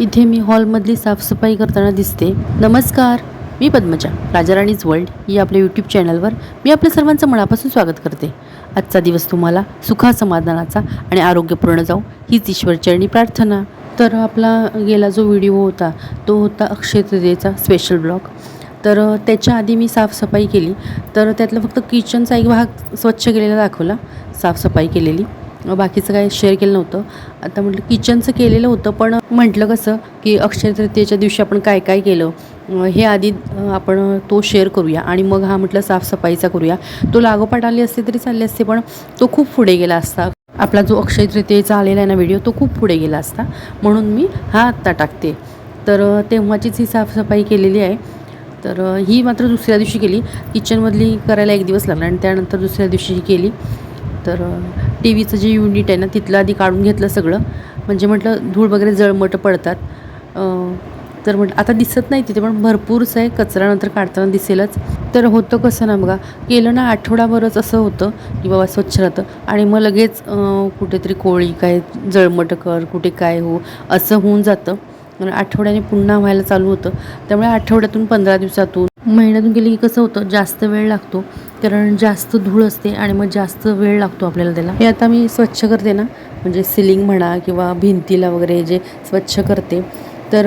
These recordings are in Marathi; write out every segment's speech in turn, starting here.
इथे मी हॉलमधली साफसफाई करताना दिसते. नमस्कार मी पद्मजा राजाराणीज वर्ल्ड या आपल्या यूट्यूब चॅनलवर मी आपल्या सर्वांचं मनापासून स्वागत करते. आजचा दिवस तुम्हाला सुखा समाधानाचा आणि आरोग्यपूर्ण जाऊ हीच ईश्वरचरणी प्रार्थना. तर आपला गेला जो व्हिडिओ होता तो होता अक्षय तृतीयेचा स्पेशल ब्लॉग तर त्याच्या आधी मी साफसफाई केली. तर त्यातलं फक्त किचनचा एक भाग स्वच्छ केलेला दाखवला. साफसफाई केलेली. बाकीचं काय शेअर केलं नव्हतं. आता म्हटलं किचनचं केलेलं होतं पण म्हटलं कसं की अक्षय तृतीयेच्या दिवशी आपण काय काय केलं हे आधी आपण तो शेअर करूया आणि मग हा म्हटलं साफसफाईचा करूया. तो लागोपाठ आले असते तरी चालले असते पण तो खूप पुढे गेला असता. आपला जो अक्षय तृतीयेचा आलेला आहे ना व्हिडिओ तो खूप पुढे गेला असता. म्हणून मी हा आत्ता टाकते. तर तेव्हाचीच ही साफसफाई केलेली आहे. तर ही मात्र दुसऱ्या दिवशी केली. किचनमधली करायला एक दिवस लागला आणि त्यानंतर दुसऱ्या दिवशी ही केली. तर टी व्हीचं जे युनिट आहे ना तिथलं आधी काढून घेतलं सगळं. म्हणजे म्हटलं धूळ वगैरे जळमटं पडतात. तर म्हटलं आता दिसत नाही तिथे पण भरपूरच आहे. कचरा नंतर काढताना दिसेलच. तर होतं कसं ना बघा केलं ना आठवडाभरच असं होतं की बाबा स्वच्छ राहतं. आणि मग लगेच कुठेतरी कोळी काय जळमटं कर कुठे काय हो असं होऊन जातं. आठवड्याने पुन्हा व्हायला चालू होतं. त्यामुळे आठवड्यातून पंधरा दिवसातून महिन्यातून गेले की कसं होतं जास्त वेळ लागतो. कारण जास्त धूळ असते आणि मग जास्त वेळ लागतो आपल्याला त्याला. हे आता मी स्वच्छ करते ना म्हणजे सिलिंग म्हणा किंवा भिंतीला वगैरे जे स्वच्छ करते तर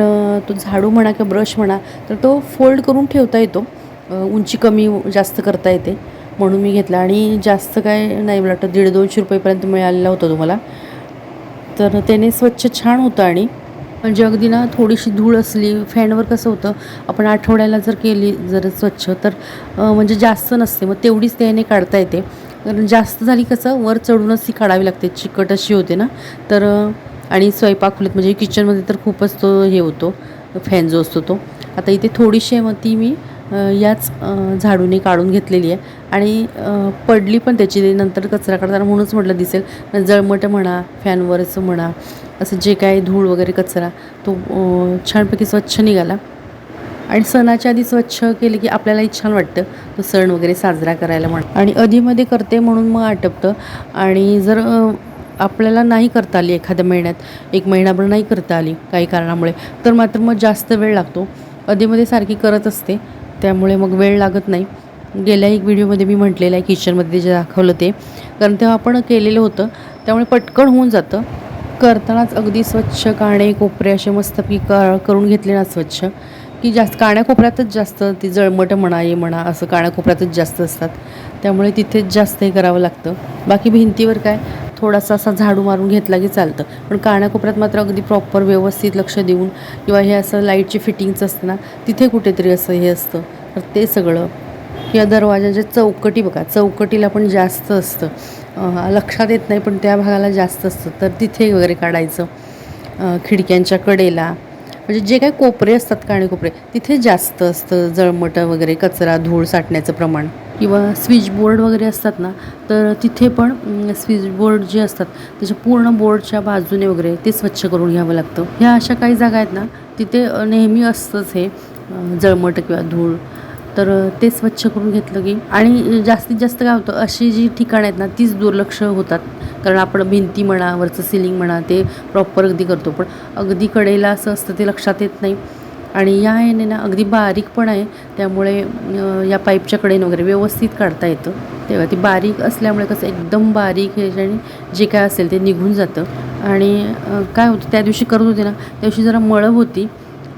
तो झाडू म्हणा किंवा ब्रश म्हणा तर तो फोल्ड करून ठेवता येतो. उंची कमी जास्त करता येते म्हणून मी घेतला. आणि जास्त काय नाही मला वाटतं दीड दोनशे रुपयेपर्यंत मिळालेला होता तुम्हाला. तर त्याने स्वच्छ छान होतं आणि म्हणजे अगदी ना थोडीशी धूळ असली फॅनवर कसं होतं आपण आठवड्याला जर केली जर स्वच्छ तर म्हणजे जास्त नसते. मग तेवढीच त्याने काढता येते. कारण जास्त झाली कसं वर चढूनच ती काढावी लागते. चिकट अशी होते ना. तर आणि स्वयंपाक खोलीत म्हणजे किचनमध्ये तर खूपच तो हे होतो फॅन जो असतो तो. आता इथे थोडीशी आहे मग ती मी याच झाडूने काढून घेतलेली आहे. आणि पडली पण त्याची नंतर कचरा काढताना म्हणूनच म्हटलं दिसेल. जळमट म्हणा फॅनवरचं म्हणा असं जे काय धूळ वगैरे कचरा तो छानपैकी स्वच्छ निघाला. आणि सणाच्या आधी स्वच्छ केले की आपल्यालाही छान वाटतं तो सण वगैरे साजरा करायला म्हण. आणि अधीमध्ये करते म्हणून मग आटपतं. आणि जर आपल्याला नाही करता आली एखाद्या महिन्यात एक महिनाभर नाही करता आली काही कारणामुळे तर मात्र मग जास्त वेळ लागतो. आधीमध्ये सारखी करत असते. त्यामुळे मग वेळ लागत नाही. गेल्या एक व्हिडिओमध्ये मी म्हटलेलं आहे किचनमध्ये जे दाखवलं ते. कारण तेव्हा आपण केलेलं होतं त्यामुळे पटकन होऊन जातं. करतानाच अगदी स्वच्छ काणे कोपरे असे मस्तपैकी क करून घेतले ना स्वच्छ. की जास्त काण्याकोपऱ्यातच जास्त ती जळमटं म्हणा ये म्हणा असं काण्याकोपऱ्यातच जास्त असतात. त्यामुळे तिथेच जास्त हे करावं लागतं. बाकी भिंतीवर काय? थोडासा असा झाडू मारून घेतला की चालतं. पण कानाकोपऱ्यात मात्र अगदी प्रॉपर व्यवस्थित लक्ष देऊन किंवा हे असं लाईटची फिटिंगचं असतं ना तिथे कुठेतरी असं हे असतं. तर ते सगळं. किंवा दरवाजाच्या चौकटी बघा चौकटीला पण जास्त असतं. लक्षात येत नाही पण त्या भागाला जास्त असतं. तर तिथे वगैरे काढायचं. खिडक्यांच्या कडेला. म्हणजे जे काही कोपरे असतात काणे कोपरे तिथे जास्त असतं जळमटं वगैरे कचरा धूळ साठण्याचं प्रमाण. किंवा स्विच बोर्ड वगैरे असतात ना तर तिथे पण स्विच बोर्ड जे असतात त्याच्या पूर्ण बोर्डच्या बाजूने वगैरे ते स्वच्छ करून घ्यावं लागतं. ह्या अशा काही जागा आहेत ना तिथे नेहमी असतंच हे जळमट किंवा धूळ. तर ते स्वच्छ करून घेतलं की आणि जास्तीत जास्त काय होतं अशी जी ठिकाणं आहेत ना तीच दुर्लक्ष होतात. कारण आपण भिंती म्हणा वरचं सिलिंग म्हणा ते प्रॉपर अगदी करतो. पण अगदी कडेला असं असतं ते लक्षात येत नाही. आणि या ह्याने ना अगदी बारीक पण आहे. त्यामुळे या पाईपच्या कडेनं वगैरे व्यवस्थित काढता येतं. तेव्हा ती बारीक असल्यामुळे कसं एकदम बारीक ह्याच्याने जे काय असेल ते निघून जातं. आणि काय होतं त्या दिवशी करत होते ना त्या दिवशी जरा मळब होती.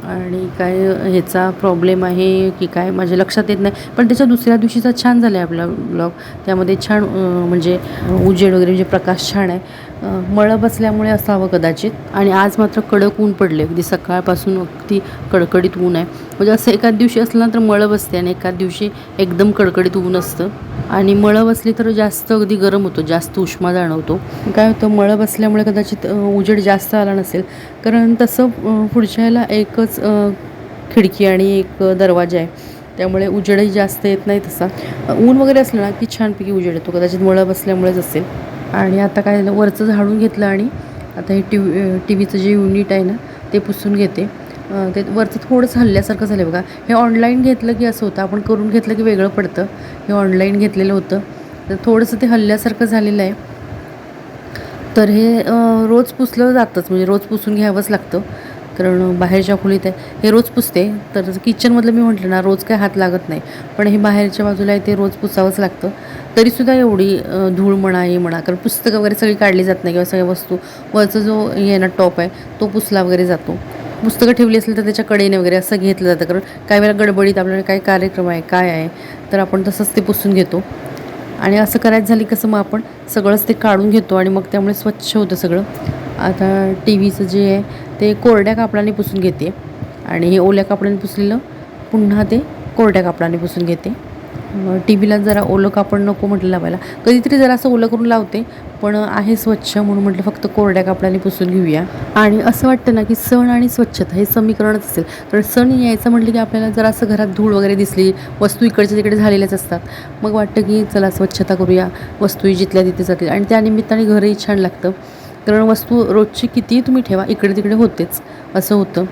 आणि काय ह्याचा प्रॉब्लेम आहे की काय माझ्या लक्षात येत नाही. पण त्याच्या दुसऱ्या दिवशीचा छान झाला आहे आपला ब्लॉग त्यामध्ये छान म्हणजे उजेड वगैरे म्हणजे प्रकाश छान आहे. मळं बसल्यामुळे असावं कदाचित. आणि आज मात्र कडक ऊन पडले अगदी सकाळपासून अगदी कडकडीत ऊन आहे. म्हणजे असं एखाद दिवशी असलं ना तर मळं बसते आणि एखाद दिवशी एकदम कडकडीत ऊन असतं. आणि मळं बसली तर जास्त अगदी गरम होतो. जास्त उष्मा जाणवतो. काय होतं? मळं बसल्यामुळे कदाचित उजेड जास्त आला नसेल. कारण तसं पुढच्या ह्याला एकच खिडकी आणि एक दरवाजा आहे. त्यामुळे उजेडही जास्त येत नाही तसा. ऊन वगैरे असलं ना की छानपैकी उजेड येतो. कदाचित मळं बसल्यामुळेच असेल. आणि आता काय झालं वरचं झाडून घेतलं आणि आता हे टी टी व्हीचं जे युनिट आहे ना ते पुसून घेते. ते वरचं थोडंसं हल्ल्यासारखं झालं बघा. हे ऑनलाईन घेतलं की असं होतं आपण करून घेतलं की वेगळं पडतं. हे ऑनलाईन घेतलेलं होतं. तर थोडंसं ते हल्ल्यासारखं झालेलं आहे. तर हे रोज पुसलं जातंच म्हणजे रोज पुसून घ्यावंच लागतं. कारण बाहेरच्या खोलीत आहे हे रोज पुसते. तर किचनमधलं मी म्हटलं ना रोज काय हात लागत नाही. पण हे बाहेरच्या बाजूला आहे ते रोज पुसावंच लागतं. तरीसुद्धा एवढी धूळ म्हणा हे म्हणा कारण पुस्तकं वगैरे सगळी काढली जात नाही किंवा सगळ्या वस्तू. वरचा जो हे आहे ना टॉप आहे तो पुसला वगैरे जातो. पुस्तकं ठेवली असेल तर त्याच्या कडेने वगैरे असं घेतलं जातं. कारण काही वेळा गडबडीत आपल्याला काय कार्यक्रम आहे काय आहे तर आपण तसंच ते पुसून घेतो. आणि असं करायचं झाली कसं मग आपण सगळंच ते काढून घेतो आणि मग त्यामुळे स्वच्छ होतं सगळं. आता टी व्हीचं जे आहे ते कोरड्या कापडाने पुसून घेते. आणि हे ओल्या कापडाने पुसलेलं पुन्हा ते कोरड्या कापडाने पुसून घेते. टी व्हीला जरा ओलं कापड नको म्हटलं लावायला. कधीतरी जरा असं ओलं करून लावते पण आहे स्वच्छ म्हणून म्हटलं फक्त कोरड्या कापडाने पुसून घेऊया. आणि असं वाटतं ना की सण आणि स्वच्छता हे समीकरणच असेल. कारण सण यायचं म्हटलं की आपल्याला जरा असं घरात धूळ वगैरे दिसली वस्तू इकडच्या तिकडे झालेल्याच असतात. मग वाटतं की चला स्वच्छता करूया वस्तूही जिथल्या तिथे जातील. आणि त्या निमित्ताने घरही छान लागतं. कारण वस्तू रोजची कितीही तुम्ही ठेवा इकडे तिकडे होतेच असं होतं.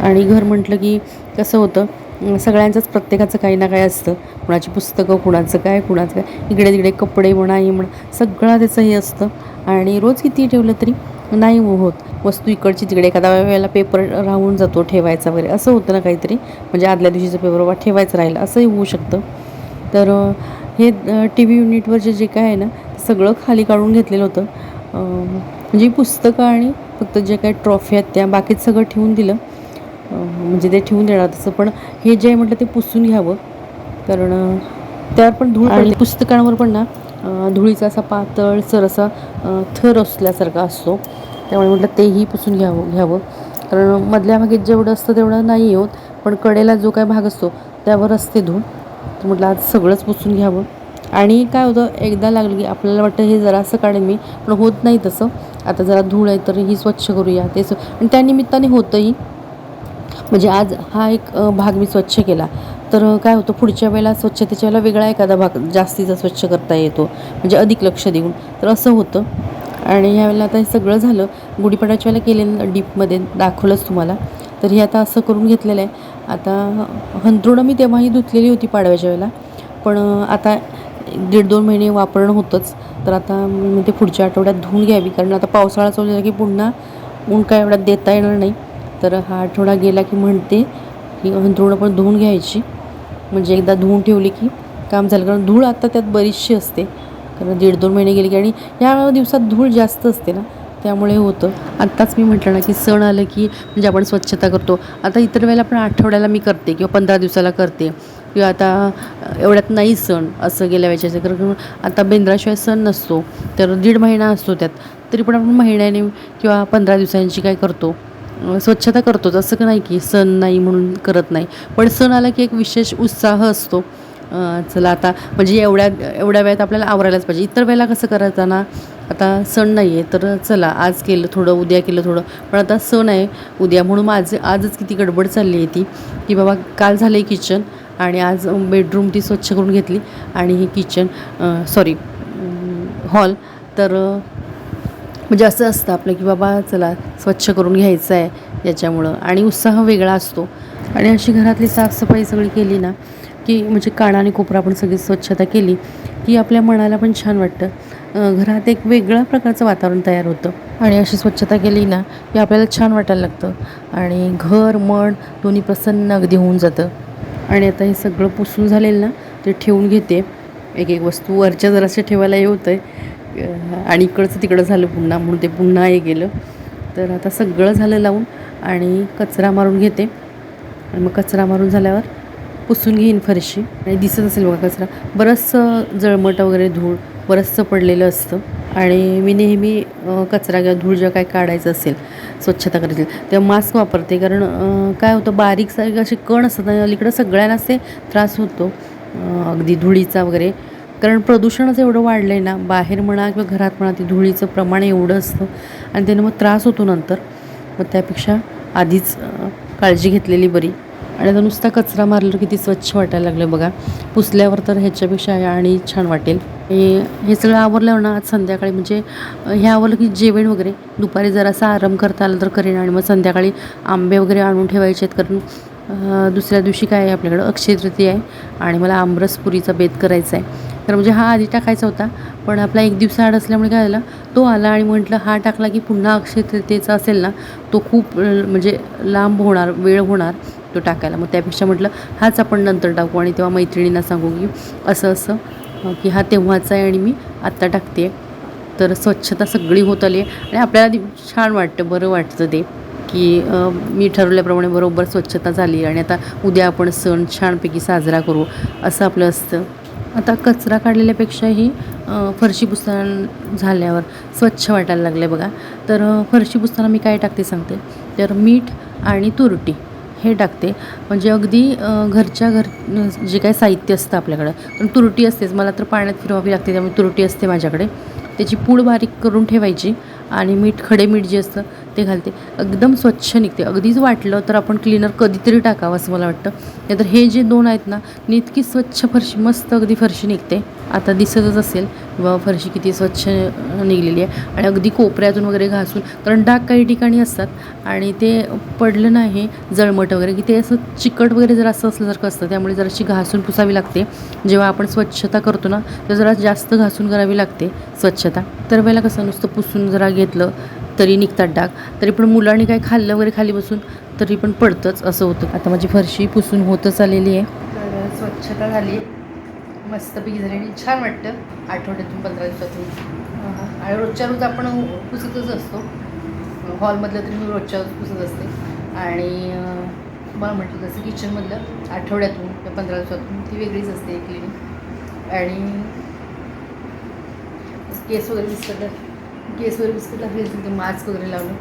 आणि घर म्हटलं की कसं होतं सगळ्यांचंच प्रत्येकाचं काही ना काही असतं. कुणाची पुस्तकं कुणाचं काय कुणाचं काय. इकडे तिकडे कपडे म्हणा हे म्हणा सगळं त्याचं हे असतं. आणि रोज किती ठेवलं तरी नाही हो होत. वस्तू इकडची तिकडे एखाद्या वेळेला पेपर राहून जातो ठेवायचा वगैरे. असं होतं ना काहीतरी. म्हणजे आदल्या दिवशीचं पेपर बाबा ठेवायचं राहिलं. असंही होऊ शकतं. तर हे टी व्ही युनिटवरचे जे काय आहे ना ते सगळं खाली काढून घेतलेलं होतं. म्हणजे पुस्तकं आणि फक्त जे काही ट्रॉफी आहेत त्या बाकीत सगळं ठेवून दिलं. म्हणजे ते ठेवून देणार तसं पण हे जे आहे म्हटलं ते पुसून घ्यावं. कारण त्यावर पण धूळ आणि पुस्तकांवर पण ना धुळीचा असा पातळ सर असा थर असल्यासारखा असतो. त्यामुळे म्हटलं तेही पुसून घ्यावं घ्यावं. कारण मधल्या भागेत जेवढं असतं तेवढं नाही होत पण कडेला जो काय भाग असतो त्यावर असते धूळ. तर म्हटलं आज सगळंच पुसून घ्यावं. आणि काय होतं एकदा लागलं की आपल्याला वाटतं हे जरासं काढेन मी पण होत नाही तसं. आता जरा धूळ आहे तर ही स्वच्छ करूया ते आणि त्या निमित्ताने होतंही. म्हणजे आज हा एक भाग मी स्वच्छ केला. तर काय होतं पुढच्या वेळेला स्वच्छतेच्या वेळेला वेगळा एखादा भाग जास्तीचा स्वच्छ करता येतो. म्हणजे अधिक लक्ष देऊन. तर असं होतं. आणि ह्यावेळेला आता हे सगळं झालं. गुढीपाडाच्या वेळेला केलेलं डीपमध्ये दाखवलंच तुम्हाला. तर हे आता असं करून घेतलेलं आहे. आता हंतरुणं मी तेव्हाही धुतलेली होती पाडव्याच्या वेळेला. पण आता दीड दोन महिने वापरणं होतंच. तर आता मी ते पुढच्या आठवड्यात धुवून घ्यावी. कारण आता पावसाळा चालू झाला की पुन्हा ऊन काय एवढ्यात देता येणार नाही. तर हा आठवडा गेला की म्हणते की अंथरुणं पण धुवून घ्यायची. म्हणजे एकदा धुवून ठेवली की काम झालं. कारण धूळ आता त्यात बरीचशी असते. कारण दीड दोन महिने गेले की आणि या दिवसात धूळ जास्त असते ना त्यामुळे होतं. आत्ताच मी म्हटलं ना की सण आलं की म्हणजे आपण स्वच्छता करतो. आता इतर वेळेला आपण आठवड्याला मी करते किंवा पंधरा दिवसाला करते. किंवा आता एवढ्यात नाही सण असं गेल्या वेळेच्या कारण आता बेंद्राशिवाय सण नसतो. तर दीड महिना असतो त्यात. तरी पण आपण महिन्याने किंवा पंधरा दिवसांची काय करतो. स्वच्छता करतोच. असं का नाही की सण नाही म्हणून करत नाही. पण सण आला की एक विशेष उत्साह असतो. चला आता म्हणजे एवढ्या एवढ्या वेळात आपल्याला आवरायलाच पाहिजे. इतर वेळेला कसं करायचं ना आता सण नाही आहे तर चला आज केलं थोडं उद्या केलं थोडं. पण आता सण आहे उद्या म्हणून माझं आजच किती गडबड चालली आहे ती की बाबा काल झालं आहे किचन आणि आज बेडरूम ती स्वच्छ करून घेतली आणि हे किचन सॉरी हॉल. तर म्हणजे असं असतं आपलं की बाबा चला स्वच्छ करून घ्यायचं आहे याच्यामुळं. आणि उत्साह वेगळा असतो. आणि अशी घरातली साफसफाई सगळी केली ना की म्हणजे कानाने आणि कोपरा आपण सगळी स्वच्छता केली की आपल्या मनाला पण छान वाटतं. घरात एक वेगळ्या प्रकारचं वातावरण तयार होतं. आणि अशी स्वच्छता केली ना की आपल्याला छान वाटायला लागतं. आणि घर मन दोन्ही प्रसन्न अगदी होऊन जातं. आणि आता हे सगळं पुसून झालेलं ना ते ठेवून घेते. एक एक वस्तू वरच्या जरासे ठेवायला हे होतं आहे आणि इकडचं तिकडं झालं पुन्हा म्हणून ते पुन्हा हे गेलं. तर आता सगळं झालं लावून आणि कचरा मारून घेते. आणि मग कचरा मारून झाल्यावर पुसून घेईन फरशी. आणि दिसत असेल बघा कचरा. बरंचसं जळमट वगैरे धूळ बरंचसं पडलेलं असतं. आणि मी नेहमी कचरा किंवा धूळ जेव्हा काय काढायचं असेल स्वच्छता करायची असेल, तेव्हा मास्क वापरते. कारण काय होतं बारीक सारीक असे कण असतात आणि अलीकडं सगळ्यांनाच ते त्रास होतो. अगदी धुळीचा वगैरे. कारण प्रदूषणच एवढं वाढलं आहे ना बाहेर म्हणा किंवा घरात म्हणा ते धुळीचं प्रमाण एवढं असतं आणि त्यानं मग त्रास होतो नंतर. मग त्यापेक्षा आधीच काळजी घेतलेली बरी. आणि आता नुसता कचरा मारल्यावर किती स्वच्छ वाटायला लागलं बघा. पुसल्यावर तर ह्याच्यापेक्षा आणि छान वाटेल. हे सगळं आवरल्यावर ना आज संध्याकाळी म्हणजे हे आवरलं की जेवण वगैरे. दुपारी जरासा आराम करता आला तर करेन आणि मग संध्याकाळी आंबे वगैरे आणून ठेवायचे आहेत. कारण दुसऱ्या दिवशी काय आहे आपल्याकडं अक्षय तृतीय आहे. आणि मला आमरस पुरीचा बेत करायचा आहे. तर म्हणजे हा आधी टाकायचा होता पण आपला एक दिवस आड असल्यामुळे काय झालं तो आला आणि म्हटलं हा टाकला की पुन्हा अक्षय तृतीयेचा असेल ना तो खूप म्हणजे लांब होणार वेळ होणार तो टाकायला. मग त्यापेक्षा म्हटलं हाच आपण नंतर टाकू आणि तेव्हा मैत्रिणींना सांगू की असं असं की हा तेव्हाचा आहे आणि मी आत्ता टाकते. तर स्वच्छता सगळी होत आली आहे आणि आपल्याला छान वाटतं बरं वाटतं ते की मी ठरवल्याप्रमाणे बरोबर स्वच्छता झाली आणि आता उद्या आपण सण छानपैकी साजरा करू असं आपलं असतं. आता कचरा काढलेल्यापेक्षाही फरशी पुसताना झाल्यावर स्वच्छ वाटायला लागले बघा. तर फरशी पुसताना मी काय टाकते सांगते? तर मीठ आणि तुरटी हे टाकते. म्हणजे अगदी घरच्या घर जे काही साहित्य असतं आपल्याकडं पण तुरटी असतेच. मला तर पाण्यात फिरवावी लागते त्यामुळे तुरटी असते माझ्याकडे. त्याची पूड बारीक करून ठेवायची आणि मीठ खडे मीठ जे असतं ते घालते. एकदम स्वच्छ निघते. अगदीच वाटलं तर आपण क्लीनर कधीतरी टाकावं असं मला वाटतं. नाहीतर हे जे दोन आहेत ना इतकी स्वच्छ फरशी मस्त अगदी फरशी निघते. आता दिसतच असेल व फरशी किती स्वच्छ निघलेली आहे. आणि अगदी कोपऱ्यातून वगैरे घासून कारण डाग काही ठिकाणी असतात आणि ते पडलं नाही जळमट वगैरे की ते असं चिकट वगैरे जर असं असल्यासारखं असतं. त्यामुळे जराशी घासून पुसावी लागते. जेव्हा आपण स्वच्छता करतो ना तर जरा जास्त घासून करावी लागते स्वच्छता. तर वेळेला कसं नुसतं पुसून जरा घेतलं तरी निघतात डाग. तरी पण मुलांनी काय खाल्लं वगैरे खाली बसून तरी पण पडतंच असं होतं. आता माझी फरशी पुसून होतच आलेली आहे. तर स्वच्छता झाली. मस्तपैकी झाली आणि छान वाटतं. आठवड्यातून पंधरा दिवसातून. आणि रोजच्या रोज आपण पुसतच असतो. हॉलमधलं तरी मी रोजच्या रोज पुसत असते. आणि मला म्हटलं जसं किचनमधलं आठवड्यातून किंवा पंधरा दिवसातून ती वेगळीच असते क्लिनिक आणि केस वगैरे बिस्कटला केस वगैरे बिस्कटला फेस ते मास्क वगैरे लावलं.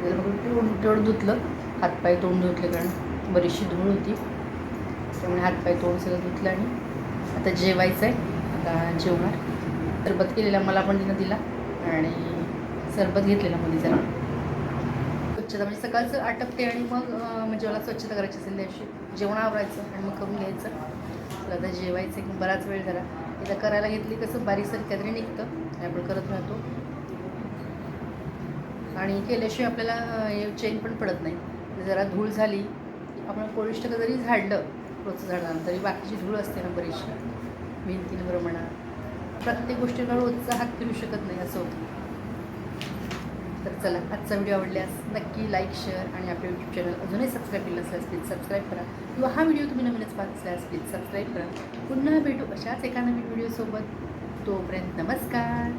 त्याला बघून तेवढं तेवढं धुतलं. हातपाय तोंड धुतले कारण बरीचशी धूळ होती. त्यामुळे हातपाय तोंड सगळं धुतलं आणि आता जेवायचं आहे आता जेवणार. सरबत केलेला मला पण तिनं दिला आणि सरबत घेतलेला मध्ये जरा स्वच्छता म्हणजे सकाळचं आटपते आणि मग म्हणजे मला स्वच्छता करायची असेल त्या दिवशी. जेवण आवरायचं आणि मग करून घ्यायचं. तर आता जेवायचं की बराच वेळ झाला. एकदा करायला घेतली कसं बारीकसारीक काहीतरी निघतं. आणि आपण करत राहतो. आणि केल्याशिवाय आपल्याला चेन पण पडत नाही. जरा धूळ झाली आपण कोळिष्ट जरी झाडलं रोजचं झाडलं तरी बाकीची धूळ असते ना बरीचशी भिंतींवर म्हणा प्रत्येक गोष्टीला रोजचा हात फिरू शकत नाही असं होतं. तर चला आजचा व्हिडिओ आवडल्यास नक्की लाईक शेअर आणि आपल्या यूट्यूब चॅनल अजूनही सबस्क्राईब केलं असल्यास प्लीज सबस्क्राईब करा. किंवा हा व्हिडिओ तुम्ही नवीनच पाहत असल्यास प्लीज सबस्क्राईब करा. पुन्हा भेटू अशाच एका नवीन व्हिडिओसोबत तोपर्यंत नमस्कार.